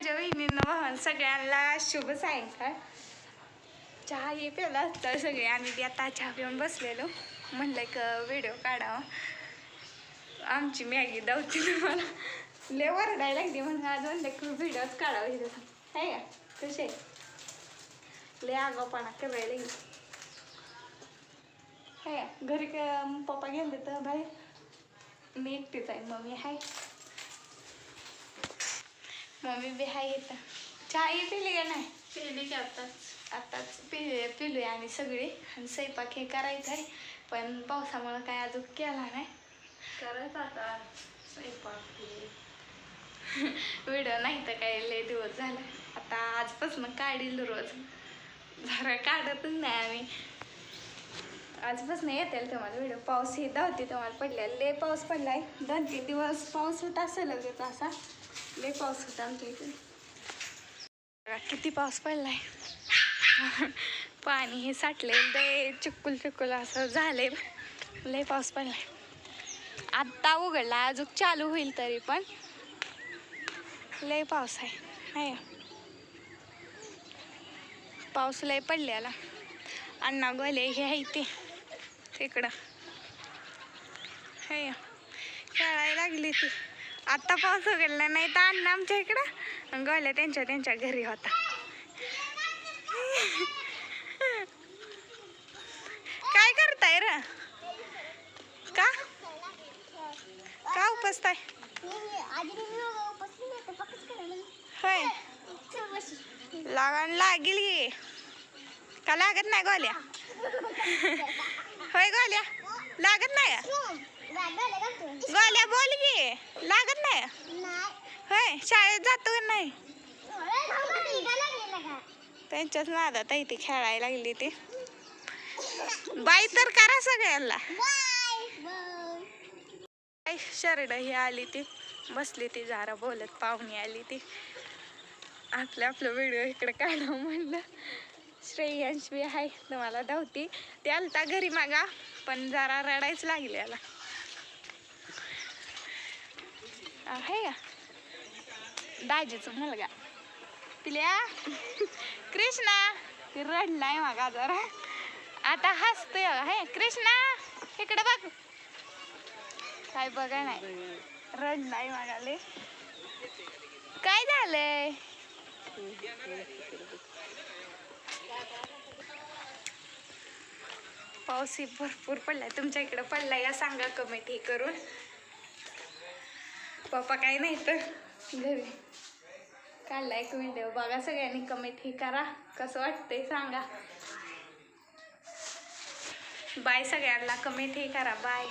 माझ्या वाहन सगळ्यांना शुभ सायंकाळ. चहा हे प्याला तर सगळे. आम्ही बी आता चहा पिऊन बसलेलो. म्हणलं एक व्हिडिओ काढावा. आमची मॅगी दावती तुम्हाला. लय वरडायला लागली म्हणून आज म्हणलं की व्हिडिओच काढावा हे आहे का? कसे लय आगावपणा करायला लागली. आहे का? घरी का पप्पा गेले तर बाहेर. मी एकटीच आहे. मम्मी आहे मम्मी बी आहे येतं चहा ही पिली का नाही? पिली की आताच. आताच पि पिलोय आम्ही सगळी. आणि स्वयंपाक हे करायचं आहे पण पावसामुळं काय अजून केला नाही. करायचं आता. स्वयंपाक. व्हिडिओ नाही तर काय लय दिवस झाला. आता आजपासून काढील रोज. जरा काढतच नाही आम्ही. आजपासून येतील तुम्हाला व्हिडिओ. पाऊस ही होती तुम्हाला पडलेला. लय पाऊस पडलाय. दोन तीन दिवस पाऊस होता असं लगेच असा. लय पाऊस होता आमच्या इथे. बघा किती पाऊस पडलाय. पाणी हे साठले लय चिक्कुल चिक्कुल असं झाले लय पाऊस पडलाय. आत्ता उघडला अजून चालू होईल तरी पण. लय पाऊस आहे नाही. पाऊस लय पडलेला. अण्णा गोले हे आहे ते तिकडं. हे खेळायला लागली ती. आत्ता पाऊस उघडला नाही तर अण्णा आमच्या इकडं. गोल्या त्यांच्या त्यांच्या घरी होता. काय करताय र? का? का उपसताय? होय. लागण लागेल की. का लागत नाही गोल्या? होय गोल्या? लागत नाही का? गोल्या बोल की. लागत नाही? होय शाळेत जातो का नाही? त्यांच्याच नादात आहे ती खेळायला लागली ती. बाई तर करा सगळ्यांना. शरड ही आली ती. बसली ती जरा बोलत पाहुणी आली ती. आपलं आपलं व्हिडिओ इकडे काढावं म्हणलं. श्रेयांश बी आहे तुम्हाला धावती. ते आलता घरी मागा पण जरा रडायच लागले आहे का दाजीचा मुलगा. पिल्या? कृष्णा. ते रडलाय मागा जरा. आता हसतोय हे कृष्णा इकडे बघ. काय बघा नाही. रडलाय मागाले. काय झालंय? पाऊस भरपूर पडलाय. तुमच्या इकडे पडलाय या सांगा कमेंट हे करून. पप्पा काय नाही तर घरी. काढला एक व्हिडिओ बघा सगळ्यांनी कमेंट हे करा. कसं वाटतंय सांगा. बाय सगळ्यांना. कमेंट हे करा. बाय